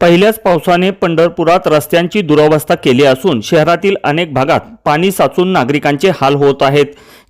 पहिल्याच पावसाने पंढरपुरात रस्त्यांची दुरवस्था केली असून शहरातील अनेक भागात पाणी साचून नागरिकांचे हाल होत आहेत.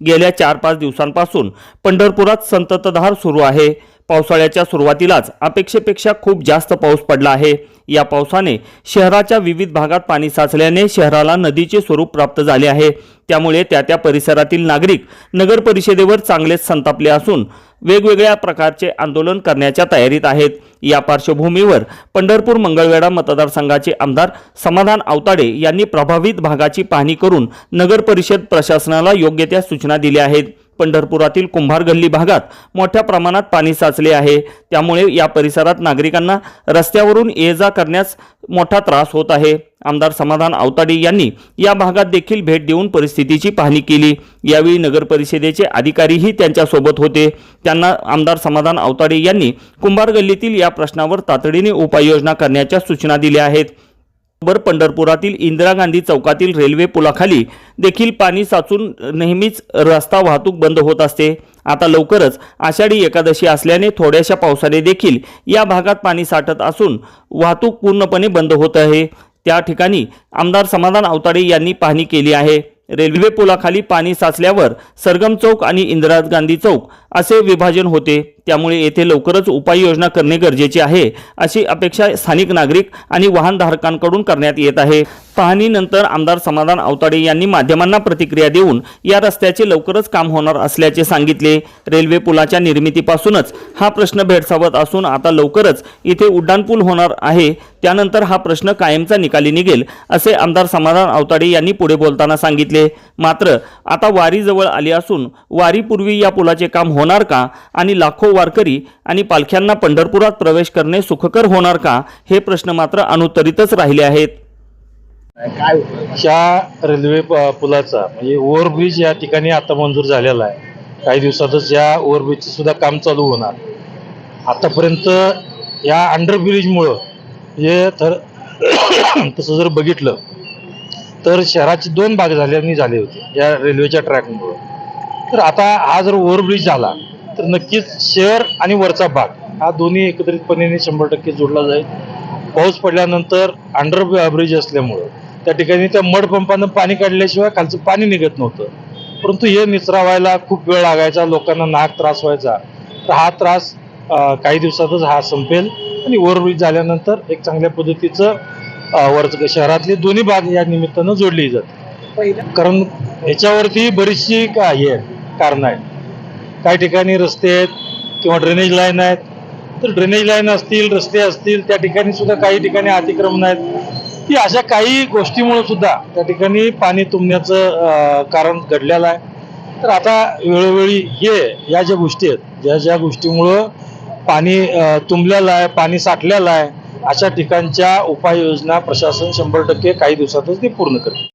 गेल्या चार पाच दिवसांपासून पंढरपुरात संततधार सुरू आहे. पावसाळ्याच्या सुरुवातीलाच अपेक्षेपेक्षा खूप जास्त पाऊस पडला आहे. या पावसाने शहराच्या विविध भागात पाणी साचल्याने शहराला नदीचे स्वरूप प्राप्त झाले आहे. त्यामुळे त्या त्या परिसरातील नागरिक नगर परिषदेवर चांगलेच संतापले असून वेगवेगळ्या प्रकारचे आंदोलन करण्याच्या तयारीत आहेत. या पार्श्वभूमीवर पंढरपूर मंगळवेढा मतदारसंघाचे आमदार समाधान आवताडे यांनी प्रभावित भागाची पाहणी करून नगर परिषद प्रशासनाला योग्य त्या सूचना दिल्या आहेत. पंढरपुरातील कुंभार गल्ली भागात मोठ्या प्रमाणात पाणी साचले आहे. त्यामुळे या परिसरात नागरिकांना रस्त्यावरून ये जा करण्यास मोठा त्रास होत आहे. आमदार समाधान आवताडे यांनी या भागात देखील भेट देऊन परिस्थितीची पाहणी केली. यावेळी नगर परिषदेचे अधिकारीही त्यांच्यासोबत होते. त्यांना आमदार समाधान आवताडे यांनी कुंभार गल्लीतील या प्रश्नावर तातडीने उपाययोजना करण्याच्या सूचना दिल्या आहेत. पंढरपुरातील इंदिरा गांधी चौकातील रेल्वे पुलाखाली देखील पाणी साचून नेहमीच रस्ता वाहतूक बंद होत असते. आता लवकरच आषाढी एकादशी असल्याने थोड्याशा पावसाने देखील या भागात पाणी साठत असून वाहतूक पूर्णपणे बंद होत आहे. त्या ठिकाणी आमदार समाधान अवताडे यांनी पाहणी केली आहे. रेल्वे पुलाखाली पाणी साचल्यावर सरगम चौक आणि इंदिरा गांधी चौक असे विभाजन होते. त्यामुळे येथे लवकरच उपाययोजना करणे गरजेचे आहे अशी अपेक्षा स्थानिक नागरिक आणि वाहनधारकांकडून करण्यात येत आहे. पाहणीनंतर आमदार समाधान अवताडे यांनी माध्यमांना प्रतिक्रिया देऊन या रस्त्याचे लवकरच काम होणार असल्याचे सांगितले. रेल्वे पुलाच्या निर्मितीपासूनच हा प्रश्न भेडसावत असून आता लवकरच इथे उड्डाणपूल होणार आहे. त्यानंतर हा प्रश्न कायमचा निकाली निघेल असे आमदार समाधान अवताडे यांनी पुढे बोलताना सांगितले. मात्र आता वारीजवळ आली असून वारीपूर्वी या पुलाचे काम होणार का? आणि लाखो वारकरी आणि पालख्यांना पंढरपुरात प्रवेश करणे सुखकर होणार का? हे प्रश्न मात्र अनुत्तरितच राहिले आहेत. ह्या रेल्वे पुलाचा म्हणजे ओव्हरब्रिज या ठिकाणी आता मंजूर झालेला आहे. काही दिवसातच या ओव्हरब्रिजचं सुद्धा काम चालू होणार. आतापर्यंत या अंडरब्रिजमुळं हे तर तसं जर बघितलं तर शहराचे दोन भाग झाल्याने झाले होते या रेल्वेच्या ट्रॅकमुळं तर आता हा जर ओव्हरब्रिज झाला तर नक्कीच शहर आणि वरचा भाग हा दोन्ही एकत्रितपणे शंभर टक्के जोडला जाईल. पाऊस पडल्यानंतर अंडर ब्रिज असल्यामुळं. त्या ठिकाणी त्या मड पंपानं पाणी काढल्याशिवाय खालचं पाणी निघत नव्हतं. परंतु हे निचरा व्हायला खूप वेळ लागायचा लोकांना नाक त्रास व्हायचा. तर हा त्रास काही दिवसातच हा संपेल आणि ओव्हरब्रिज झाल्यानंतर एक चांगल्या पद्धतीचं वरचं शहरातले दोन्ही भाग या निमित्तानं जोडली जातात कारण ह्याच्यावरती बरीचशी का हे आहेत कारणं आहेत. काही ठिकाणी रस्ते आहेत किंवा ड्रेनेज लाईन आहेत. तर ड्रेनेज लाईन असतील रस्ते असतील त्या ठिकाणी सुद्धा काही ठिकाणी अतिक्रमण आहेत. की अशा काही गोष्टीमुळे सुद्धा त्या ठिकाणी पाणी तुंबण्याचं कारण घडलेलं आहे. तर आता वेळोवेळी हे या ज्या गोष्टी आहेत ज्या ज्या गोष्टीमुळं पाणी तुंबलेलं आहे पाणी साठलेलं आहे अशा ठिकाणच्या उपाययोजना प्रशासन शंभर टक्के काही दिवसातच ते पूर्ण करते